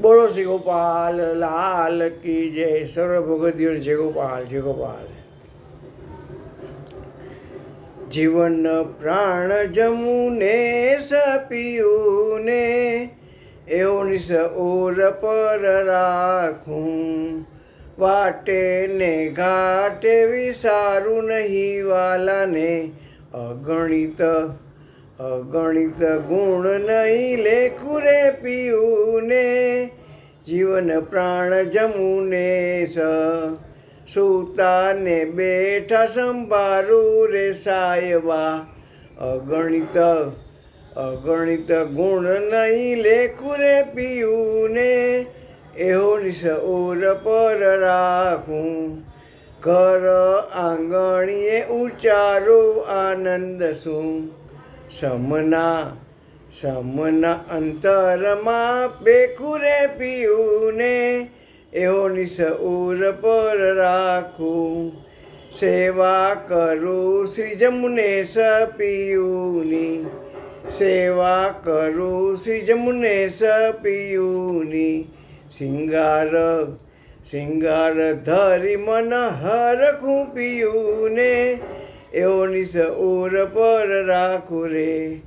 બોલો શ્રી ગોપાલ લાલ કી જય. સર્વ ભગતીઓ જય ગોપાલ જય ગોપાલ જીવન પ્રાણ જમુને, સપિયુને એવો નિસ ઓર પર રાખું. વાટે ને ઘાટે વિસારું નહીં વાલાને અગણિત અગણિત ગુણ નહીં લેખું રે પીયુને જીવન પ્રાણ જમુને સ. સૂતાને બેઠા સંભારું રે સાયવા. અગણિત અગણિત ગુણ નહીં લેખું રે પીયુને એહો નિશ ઓર પર રાખું. ઘર આંગણીએ ઉચ્ચારો આનંદ શું સમના સમના અંતરમાં બેખુરે પીયુને એવો ઉર પર રાખું. સેવા કરું શ્રી જમુને સપિયુની સેવા કરું શ્રી જમુને સપિયુની શિંગાર શિંગાર ધરી મન હરખું પીયુને એવો સૌર પર રાખું રે.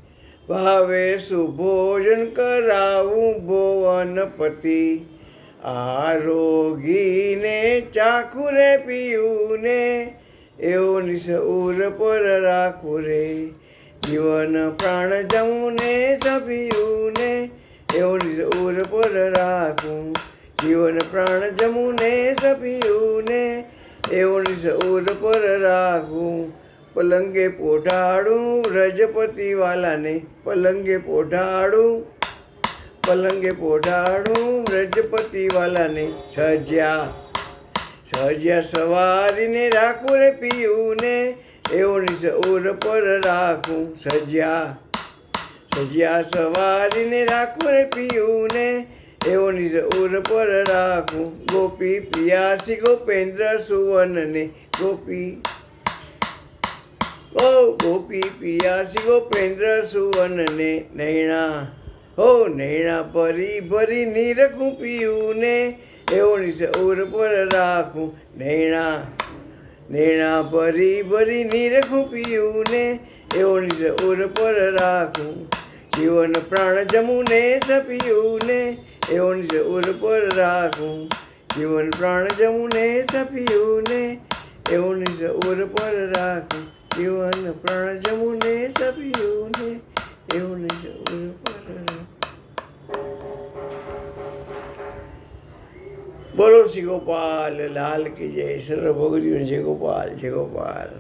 ભાવે સુભોજન કરાવું ભુવનપતિ. આરોગીને ચાખું રે પીયુને એવો નિશ ઉર પર રાખું રે. જીવન પ્રાણ જમુને સપિયુને ને નિશ ઉર પર રાખું. જીવન પ્રાણ જમુને સપિયુને ને નિશ ઉર પર રાખું. પલંગે પોઢાડું રજપતિ વાલાને પલંગે પોઢાડું. પલંગે પોઢાડું રજપતિ વાલાને સજ્યા સજ્યા સવારીને રાખું રે પીયુને એવો નિશ ઉર પર રાખું સજ્યા સજ્યા સવારીને રાખું રે પીયુને એવો નિજ ઉર પર રાખું. ગોપી પિયાસી ગોપેન્દ્ર સુવનને ગોપી ઓ ગોપી પિયાસી ગોપેન્દ્ર સુવનને નૈણા. હો નૈણા ભરી ભરી નીરખું પીયું ને એવણી ઉર પર રાખું નૈણા. નૈણા ભરી ભરી નીરખું પીયું ને એવણી ઉર પર રાખું. જીવન પ્રાણ જમુને સપિયું ને એવો નિજ ઉર પર રાખું. જીવન પ્રાણ જમુને સપિયું ને એવો નિજ ઉર પર રાખું. જીવન પ્રાણ જમુને સપિયું ને એવો નિજ ઉર પર રાખું બોલો શ્રી ગોપાલ લાલ કી જય સર્વ ભગવતીઓ જય ગોપાલ જય ગોપાલ